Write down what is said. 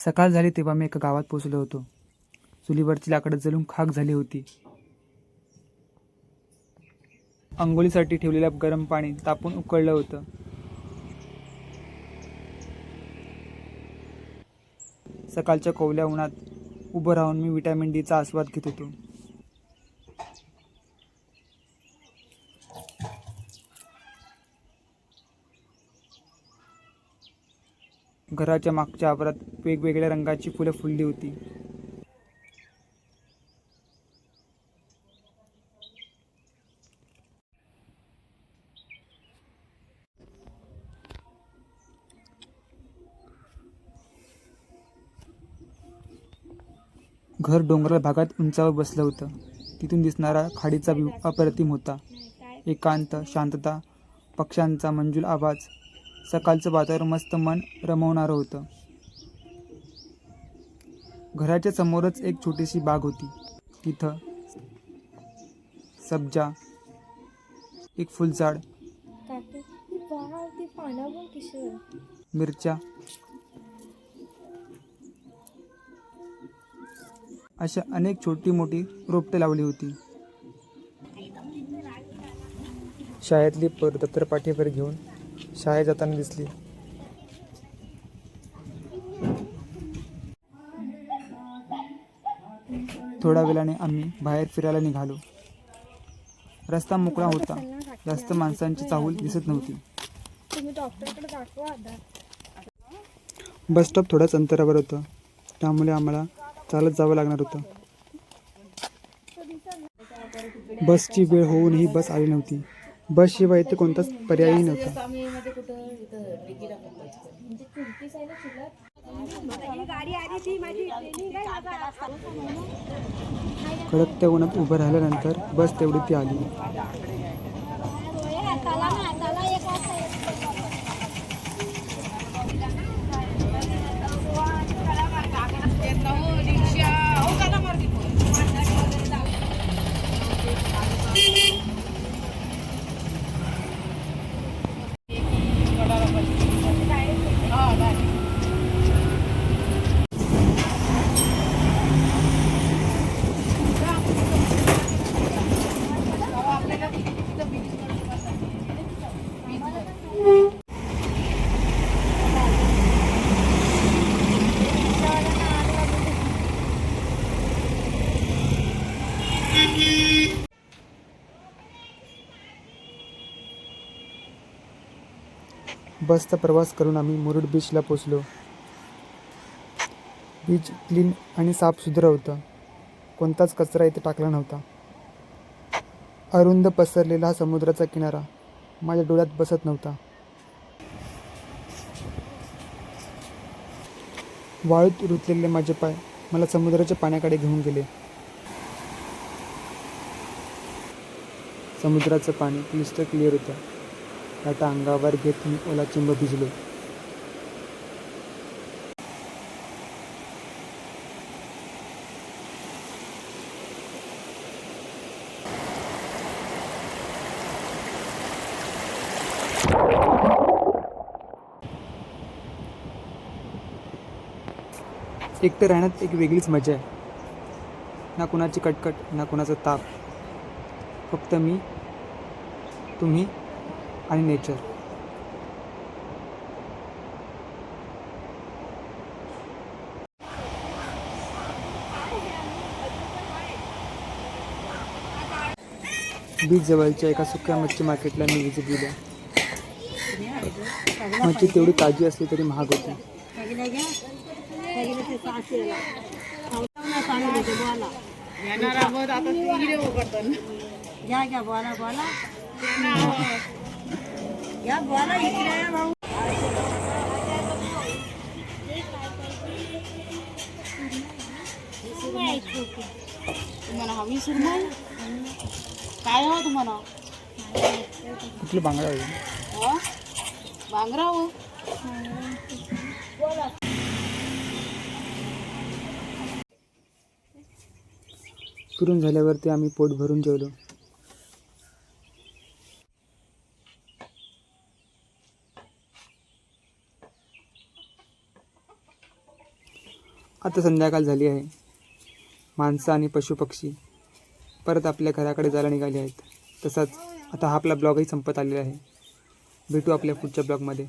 सकाळ झाली तेव्हा मी एका गावात पोचलो होतो. चुलीवरची लाकडं जळून खाक झाली होती. आंघोळीसाठी ठेवलेलं गरम पाणी तापून उकळलं होतं. सकाळच्या कोवल्या उन्हात उभं राहून मी विटॅमिन डीचा आस्वाद घेत होतो. घराच्या मागच्या आवारात वेगवेगळ्या रंगाची फुलं फुलली होती. घर डोंगराळ भागात उंचावर बसलं होतं. तिथून दिसणारा खाडीचा व्ह्यू अप्रतिम होता. एकांत शांतता पक्ष्यांचा मंजूल आवाज सकाळचं वातावरण मस्त मन रमवणारं होतं. घराच्या समोरच एक छोटीशी बाग होती. तिथं सब्जा एक फुलझाड मिरच्या अशा अनेक छोटी मोठी रोपटे लावली होती. शाळेतली पर पाठीवर घेऊन शाळेत जाताना दिसली. थोड्या वेळाने आम्ही बाहेर फिरायला निघालो. रस्ता मोकळा होता. जास्त माणसांची चाहूल दिसत नव्हती. बस स्टॉप थोड्याच अंतरावर होतं. त्यामुळे आम्हाला चालत जावं लागणार होतं. बसची वेळ होऊनही बस आली नव्हती. बसशिवाय इथे कोणताच पर्यायही नव्हता. म्हणजे कडक त्या उन्हात उभं राहिल्यानंतर बस तेवढी ती आली. बसचा प्रवास करून आम्ही मुरुड बीचला पोचलो. बीच क्लीन आणि साफसुथरं होतं. कोणताच कचरा इथे टाकला नव्हता. अरुंद पसरलेला हा समुद्राचा किनारा माझ्या डोळ्यात बसत नव्हता. वाळूत रुतलेले माझे पाय मला समुद्राच्या पाण्याकडे घेऊन गेले. समुद्राचं पाणी क्लिस्ट क्लिअर होतं. लाटा अंगावर घेत मी ओला चिंब भिजलो. एकटं राहण्यात एक वेगळीच मजा आहे. ना कुणाची कटकट ना कुणाचा ताप. फक्त मी तुम्ही आणि नेचर बीच जवळच्या एका सुक्या मच्छी मार्केटला मी विजिट दिल्या मच्छी तेवढी ताजी असली तरी महाग होती. घ्या घ्या बोला बोला. घ्या बोला भाऊ तुम्हाला हवी सुरमई काय हवं तुम्हाला कुठली बांगडा हं? बांगरा हो. फिरून झाल्यावरती आम्ही पोट भरून जेवलो. आता संध्याकाळ झाली आहे. माणसं आणि पशुपक्षी परत आपल्या घराकडे जायला निघाले आहेत. तसाच आता हा आपला ब्लॉगही संपत आलेला आहे. भेटू आपल्या पुढच्या ब्लॉगमध्ये.